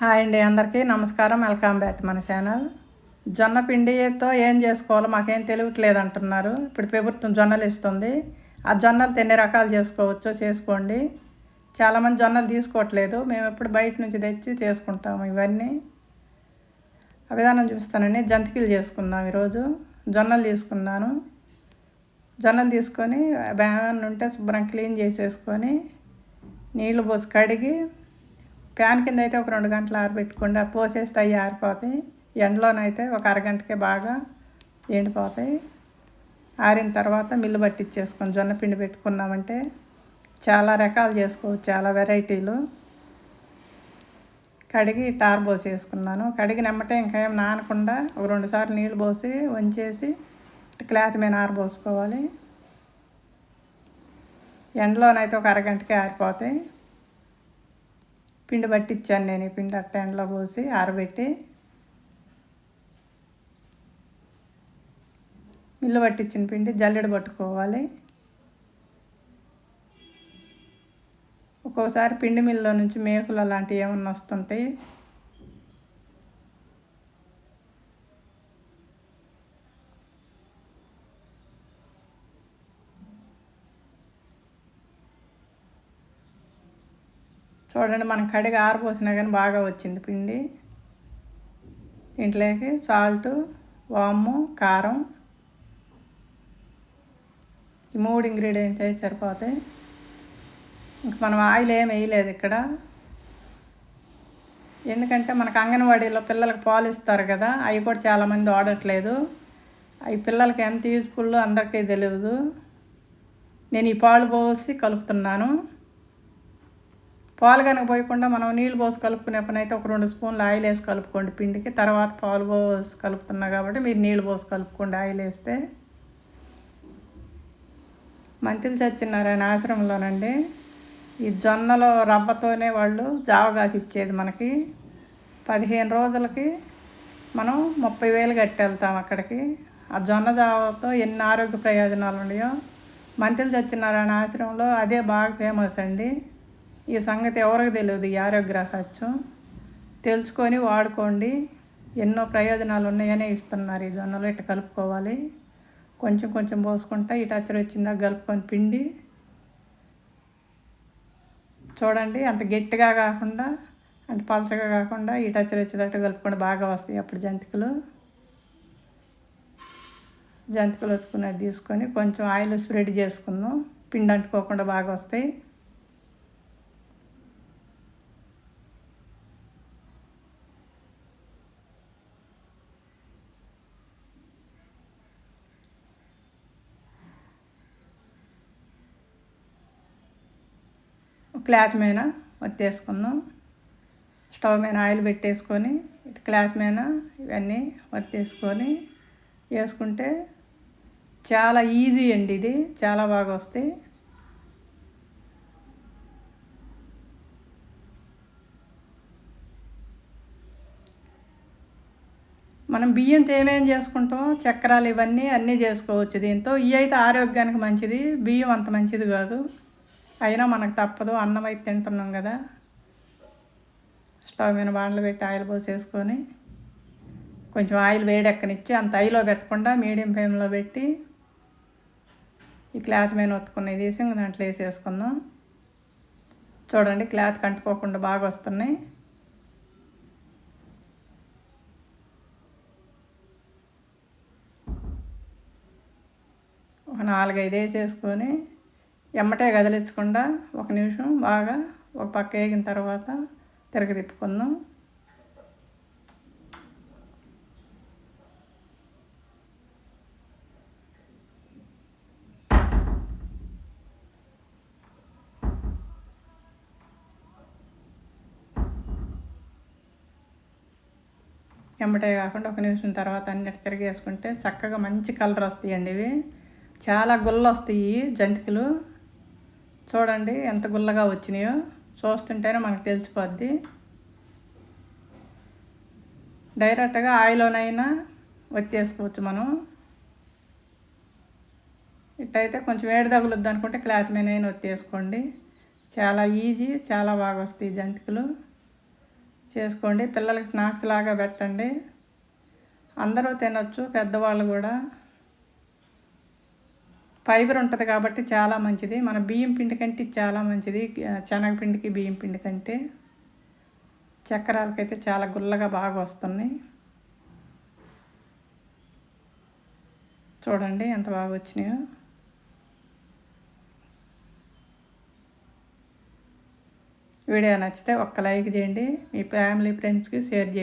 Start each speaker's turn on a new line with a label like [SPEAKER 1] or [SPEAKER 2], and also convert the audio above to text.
[SPEAKER 1] Hi అండి అందరికీ నమస్కారం వెల్కమ్ బ్యాక్ మన ఛానల్. జొన్న పిండితో ఏం చేసుకోవాలో మాకేం తెలియట్లేదు అంటున్నారు. ఇప్పుడు ప్రభుత్వం జొన్నలు ఇస్తుంది. ఆ జొన్నలు ఎన్ని రకాలు చేసుకోవచ్చో చేసుకోండి. చాలామంది జొన్నలు తీసుకోవట్లేదు. మేము ఎప్పుడు బయట నుంచి తెచ్చి చేసుకుంటాము ఇవన్నీ. ఆ విధానం చూపిస్తానండి. జంతికలు చేసుకుందాం ఈరోజు. జొన్నలు తీసుకున్నాను. జొన్నలు తీసుకొని బ్యాన్ ఉంటే శుభ్రం క్లీన్ చేసేసుకొని నీళ్ళు పోసి కడిగి ప్యాన్ కింద అయితే ఒక రెండు గంటలు ఆరబెట్టుకోండి. ఆ పోసేస్తే అవి ఆరిపోతాయి. ఎండలోనైతే ఒక అరగంటకే బాగా ఎండిపోతాయి. ఆరిన తర్వాత మిల్లు పట్టించేసుకొని జొన్న పిండి పెట్టుకున్నామంటే చాలా రకాలు చేసుకోవచ్చు చాలా వెరైటీలు. కడిగి టార్ పోసేసుకున్నాను. కడిగి నెమ్మటే ఇంకా ఏం నానకుండా ఒక రెండు సార్లు నీళ్ళు పోసి వంచేసి క్లాత్ మీద ఆరబోసుకోవాలి ఎండలోనైతే ఒక అరగంటకే ఆరిపోతాయి. పిండి పట్టించాను నేను ఈ పిండి అట్ట పోసి ఆరబెట్టి మిల్లు పట్టించిన పిండి జల్లెడ పట్టుకోవాలి. ఒక్కోసారి పిండి మిల్లులో నుంచి మేకులు అలాంటివి ఏమన్నా వస్తుంటాయి చూడండి మనం కడిగి ఆరిపోసినా కానీ బాగా వచ్చింది పిండి. ఇంట్లోకి సాల్ట్ వాము కారం. ఈ మూడు ఇంగ్రీడియంట్స్ అయితే సరిపోతాయి. ఇంక మనం ఆయిల్ ఏం వేయలేదు ఇక్కడ. ఎందుకంటే మనకు అంగన్వాడీలో పిల్లలకు పాలు ఇస్తారు కదా అవి కూడా చాలామంది వాడట్లేదు. అవి పిల్లలకి ఎంత యూజ్ఫుల్ అందరికీ తెలియదు. నేను ఈ పాలు పోసి కలుపుతున్నాను. పాలు కనుక పోయకుండా మనం నీళ్ళు పోసి కలుపుకునే పని అయితే ఒక రెండు స్పూన్లు ఆయిల్ వేసి కలుపుకోండి పిండికి. తర్వాత పాలు పోసి కలుపుతున్నా కాబట్టి మీరు నీళ్ళు పోసి కలుపుకోండి ఆయిల్ వేస్తే. మంత్రులు చచ్చినారాయణ ఆశ్రమంలోనండి. ఈ జొన్నలో రవ్వతోనే వాళ్ళు జావ కాసి ఇచ్చేది మనకి. పదిహేను రోజులకి మనం ముప్పై వేలు కట్టెళ్తాం అక్కడికి. ఆ జొన్న జావతో ఎన్ని ఆరోగ్య ప్రయోజనాలు ఉన్నాయో. మంత్రులు చచ్చినారాయణ ఆశ్రమంలో అదే బాగా ఫేమస్ అండి. ఈ సంగతి ఎవరికి తెలియదు ఈ ఆరోగ్య తెలుసుకొని వాడుకోండి. ఎన్నో ప్రయోజనాలు ఉన్నాయనే ఇస్తున్నారు ఈ జొన్నలు. ఇట్ట కలుపుకోవాలి. కొంచెం కొంచెం పోసుకుంటా ఇటు అచ్చడి వచ్చిందా కలుపుకొని పిండి. చూడండి అంత గట్టిగా కాకుండా అంటే పలసగా కాకుండా ఇటు అచ్చడి వచ్చేటట్టు కలుపుకొని బాగా వస్తాయి అప్పుడు జంతికలు. జంతికలు వచ్చుకున్నది తీసుకొని కొంచెం ఆయిల్ స్ప్రెడ్ చేసుకుందాం. పిండి అంటుకోకుండా బాగా వస్తాయి. క్లాత్ మీద వత్తేసుకుందాం స్టవ్ మీద ఆయిల్ పెట్టేసుకొని ఇటు క్లాత్ మీద ఇవన్నీ వత్తేసుకొని వేసుకుంటే చాలా ఈజీ అండి ఇది చాలా బాగా వస్తాయి. మనం బియ్యంతో ఏమేం చేసుకుంటాం చక్రాలు ఇవన్నీ అన్నీ చేసుకోవచ్చు. దీంతో ఇవి అయితే ఆరోగ్యానికి మంచిది బియ్యం అంత మంచిది కాదు. అయినా మనకు తప్పదు అన్నం అయితే తింటున్నాం కదా. స్టవ్ మీద బాండ్లు పెట్టి ఆయిల్ పోసేసుకొని కొంచెం ఆయిల్ వేడెక్కనిచ్చి అంత ఐలో పెట్టకుండా మీడియం ఫ్లేమ్లో పెట్టి ఈ క్లాత్ మీద ఒత్తుకున్నది తీసి దాంట్లో వేసేసుకుందాం. చూడండి క్లాత్ కంటుకోకుండా బాగా వస్తున్నాయి. ఒక నాలుగైదు వేసేసుకొని ఎమ్మటే కదిలించకుండా ఒక నిమిషం బాగా ఒక పక్క వేగిన తర్వాత తిరగ తిప్పుకుందాం. ఎమ్మటే కాకుండా ఒక నిమిషం తర్వాత అన్నిటి తిరిగేసుకుంటే చక్కగా మంచి కలర్ వస్తాయండి ఇవి. చాలా గుళ్ళు వస్తాయి జంతికలు. చూడండి ఎంత గుల్లగా వచ్చినాయో. చూస్తుంటేనే మనకు తెలిసిపోద్ది. డైరెక్ట్గా ఆయిల్లోనైనా వచ్చేసుకోవచ్చు మనం. ఇట్టయితే కొంచెం వేడి తగులుద్ది అనుకుంటే క్లాత్ మీద వచ్చేసుకోండి చాలా ఈజీ చాలా బాగా వస్తాయి జంతికలు. చేసుకోండి. పిల్లలకి స్నాక్స్ లాగా పెట్టండి. అందరూ తినొచ్చు పెద్దవాళ్ళు కూడా. ఫైబర్ ఉంటుంది కాబట్టి చాలా మంచిది. మన బియ్యం పిండి కంటే చాలా మంచిది. శనగపిండికి బియ్యం పిండి కంటే చక్రాలకైతే చాలా గుల్లగా బాగా వస్తున్నాయి. చూడండి ఎంత బాగా వచ్చినాయో. వీడియో నచ్చితే ఒక్క లైక్ చేయండి. మీ ఫ్యామిలీ ఫ్రెండ్స్కి షేర్ చేయండి.